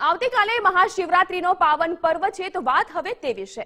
આવતીકાલે મહાશિવરાત્રીનો પાવન પર્વ છે તો વાત હવે તે વિશે.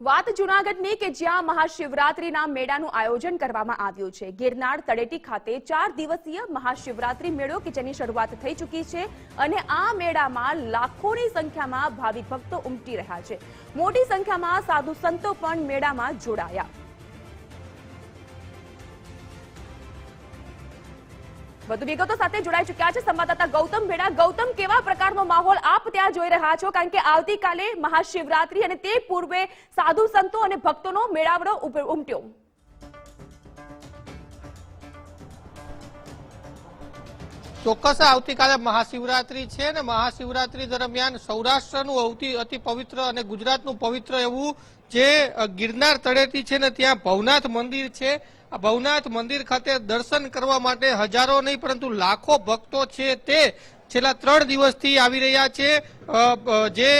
વાત જુનાગઢની કે જ્યાં મહાશિવરાત્રીના મેળાનું આયોજન કરવામાં આવ્યું છે. ગિરનાર તળેટી ખાતે ચાર દિવસીય મહાશિવરાત્રી મેળો કે જેની શરૂઆત થઈ ચૂકી છે અને આ મેળામાં લાખોની સંખ્યામાં ભાવિક ભક્તો ઉમટી રહ્યા છે. મોટી સંખ્યામાં સાધુ સંતો પણ મેળામાં જોડાયા. વધુ વિગતો સાથે જોડાઈ ચુક્યા છે સંવાદદાતા ગૌતમ ભેડા. ગૌતમ, કેવા પ્રકારનો માહોલ આપ ત્યાં જોઈ રહ્યા છો? કારણ કે આવતીકાલે મહાશિવરાત્રી અને તે પૂર્વે સાધુ સંતો અને ભક્તોનો મેળાવડો ઉમટ્યો ચોક્કસ આવતીકાલે મહાશિવરાત્રી છે ને મહાશિવરાત્રી દરમિયાન સૌરાષ્ટ્રનું અતિ અતિ પવિત્ર અને ગુજરાતનું પવિત્ર એવું જે ગિરનાર તળેટી છે ને ત્યાં ભવનાથ મંદિર છે. આ ભવનાથ મંદિર ખાતે દર્શન કરવા માટે હજારો નહીં પરંતુ લાખો ભક્તો છે તે છેલ્લા ત્રણ દિવસથી આવી રહ્યા છે. જે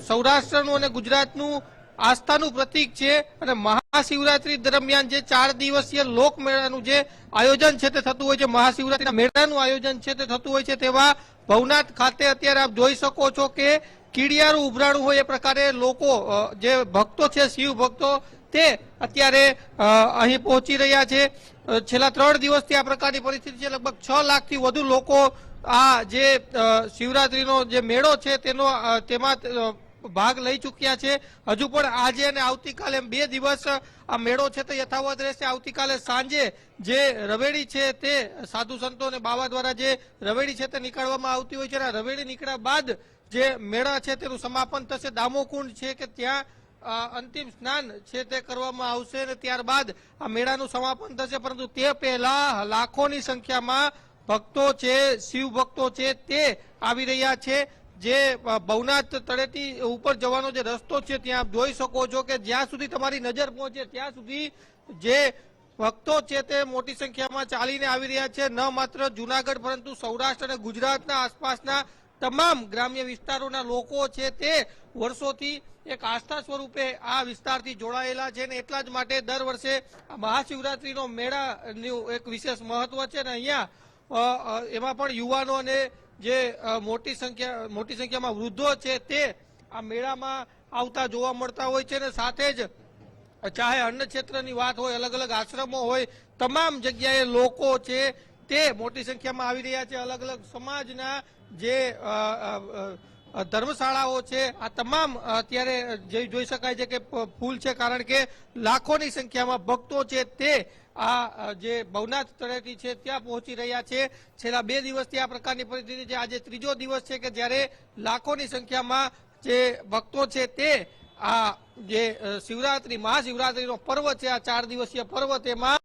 સૌરાષ્ટ્રનું અને ગુજરાતનું આસ્થાનું પ્રતીક છે અને મહાશિવરાત્રી દરમિયાન જે ચાર દિવસીય લોકમેળાનું જે આયોજન છે તે થતું હોય છે, મહાશિવરાત્રીના મેળાનું આયોજન છે તે થતું હોય છે તેવા ભવનાથ ખાતે અત્યારે આપ જોઈ શકો છો કે કીડિયારું ઉભરાણું હોય એ પ્રકારે લોકો જે ભક્તો છે, શિવ ભક્તો, તે અત્યારે અહીં પહોંચી રહ્યા છે. છેલ્લા ત્રણ દિવસથી આ પ્રકારની પરિસ્થિતિ છે. લગભગ છ લાખથી વધુ લોકો આ જે શિવરાત્રીનો જે મેળો છે તેનો તેમાં ભાગ લઈ ચૂક્યા છે. હજુ પણ આજે અને આવતીકાલે બે દિવસ આ મેળો છે તે યથાવત રહેશે. આવતીકાલે સાંજે જે રવેડી છે તે સાધુ સંતો અને બાવા દ્વારા જે રવેડી છે તે નીકાળવામાં આવતી હોય છે અને રવેડી નીકળ્યા બાદ જે મેળા છે તેનું સમાપન થશે. દામોકુંડ છે કે ત્યાં અંતિમ સ્નાન છે તે કરવામાં આવશે અને ત્યારબાદ આ મેળાનું સમાપન થશે. પરંતુ તે પહેલા લાખોની સંખ્યામાં ભક્તો છે શિવ ભક્તો છે તે આવી રહ્યા છે. જે ભવનાથ તળેટી ઉપર જવાનો જે રસ્તો છે, ત્યાં આપ જોઈ શકો છો કે જ્યાં સુધી તમારી નજર પહોંચે, ત્યાં સુધી જે ભક્તો છે તે મોટી સંખ્યામાં ચાલીને આવી રહ્યા છે. ન માત્ર જુનાગઢ, પરંતુ સૌરાષ્ટ્ર અને ગુજરાતના આસપાસના તમામ ગ્રામ્ય વિસ્તારોના લોકો છે તે વર્ષોથી એક આસ્થા સ્વરૂપે આ વિસ્તારથી જોડાયેલા છે અને એટલા જ માટે દર વર્ષે મહાશિવરાત્રીનો મેળાનું એક વિશેષ મહત્વ છે. અને અહીંયા એમાં પણ યુવાનો અને જે મોટી સંખ્યા, મોટી સંખ્યામાં વૃદ્ધો છે તે આ મેળામાં આવતા જોવા મળતા હોય છે અને સાથે જ ચાહે અન્ન ક્ષેત્રની વાત હોય, અલગ અલગ આશ્રમો હોય, તમામ જગ્યાએ લોકો છે તે મોટી સંખ્યામાં આવી રહ્યા છે. અલગ અલગ સમાજના જે ધર્મશાળાઓ છે, આ તમામ અત્યારે જે જોઈ શકાય છે કે ફૂલ છે, કારણ કે લાખોની સંખ્યામાં ભક્તો છે તે આ જે ભવનાથ તળેટી છે, ત્યાં પહોંચી રહ્યા છે. છેલ્લા બે દિવસથી આ પ્રકારની પરિસ્થિતિ છે. આજે ત્રીજો દિવસ છે કે જ્યારે લાખોની સંખ્યામાં જે ભક્તો છે તે આ જે શિવરાત્રી, મહાશિવરાત્રીનો પર્વ છે, આ ચાર દિવસીય પર્વ તેમાં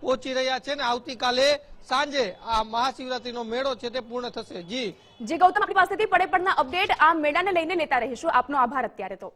પહોંચી રહ્યા છે ને આવતીકાલે સાંજે આ મહાશિવરાત્રીનો મેળો છે તે પૂર્ણ થશે. જી. જે, ગૌતમ આપણી પાસેથી પડે પડના અપડેટ આ મેળાને લઈને લેતા રહીશું. આપનો આભાર અત્યારે તો.